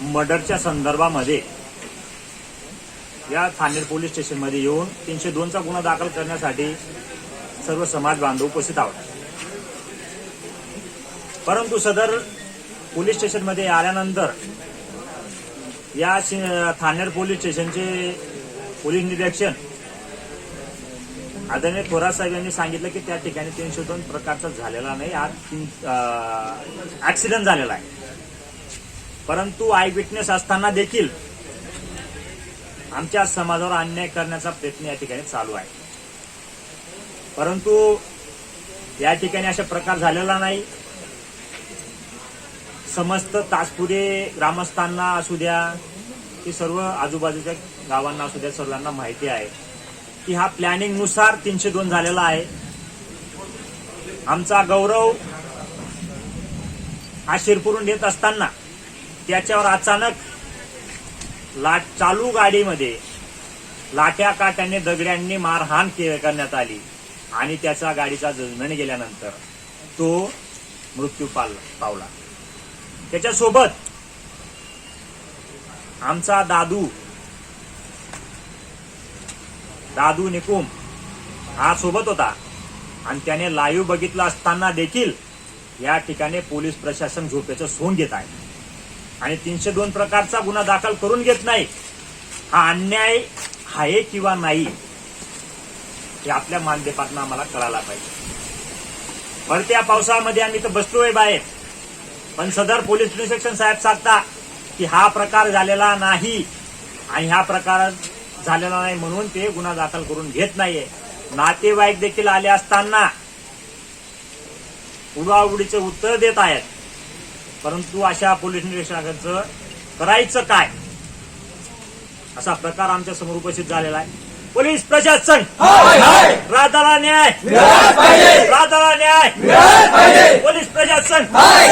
मर्डरच्या संदर्भामध्ये या थानेर पोलीस स्टेशनमध्ये येऊन तीनशे दोनचा गुन्हा दाखल करण्यासाठी सर्व समाज बांधव उपस्थित आहोत. परंतु सदर पोलीस स्टेशनमध्ये आल्यानंतर या थानेर ठाणेर पोलीस स्टेशनचे पोलीस निरीक्षण आदरणीय थोरात साहेब यांनी सांगितलं की त्या ठिकाणी तीनशे दोन प्रकारचा झालेला नाही. हा ऍक्सिडेंट झालेला आहे. परंतु आय विटनेस असताना देखील आमच्या समाजावर अन्याय करण्याचा प्रयत्न या ठिकाणी चालू आहे. परंतु या ठिकाणी अशा प्रकार झालेला नाही. समस्त तासपुरे ग्रामस्थांना असू द्या की सर्व आजूबाजूच्या गावांना असू द्या सर्वांना माहिती आहे की हा प्लॅनिंगनुसार तीनशे दोन झालेला आहे. आमचा गौरव हा शिरपुरून येत असताना त्याच्यावर अचानक लाट चालू गाडीमध्ये. लाट्या काट्याने दगड्यांनी मारहाण करण्यात आली. आणि त्याचा गाडीचा जजमेंट गेल्यानंतर तो मृत्यू पावला. त्याच्यासोबत आमचा दादू दादू निकुम हा सोबत होता. आणि त्याने लाईव्ह बघितला असताना देखील या ठिकाणी पोलीस प्रशासन झोपेचं सोंग घेत आहे. आणि तीनशे दोन प्रकारचा गुन्हा दाखल करून घेत नाही. हा अन्याय आहे किंवा नाही हे आपल्या मानदेपातून आम्हाला कळायला पाहिजे. भरत्या पावसामध्ये आम्ही तर बसलोय बाहेर. पण सदर पोलीस इन्स्पेक्शन साहेब सांगता की हा प्रकार झालेला नाही आणि हा प्रकार झालेला नाही म्हणून ते गुन्हा दाखल करून घेत नाहीये. नातेवाईक देखील आले असताना उडाउडीचे उत्तर देत आहेत. परंतु अशा पोलीस निरीक्षकांचं करायचं काय? असा प्रकार आमच्यासमोर उपस्थित झालेला आहे. पोलीस प्रशासन! राधाला न्याय! राधाला न्याय! पोलीस प्रशासन! हाय!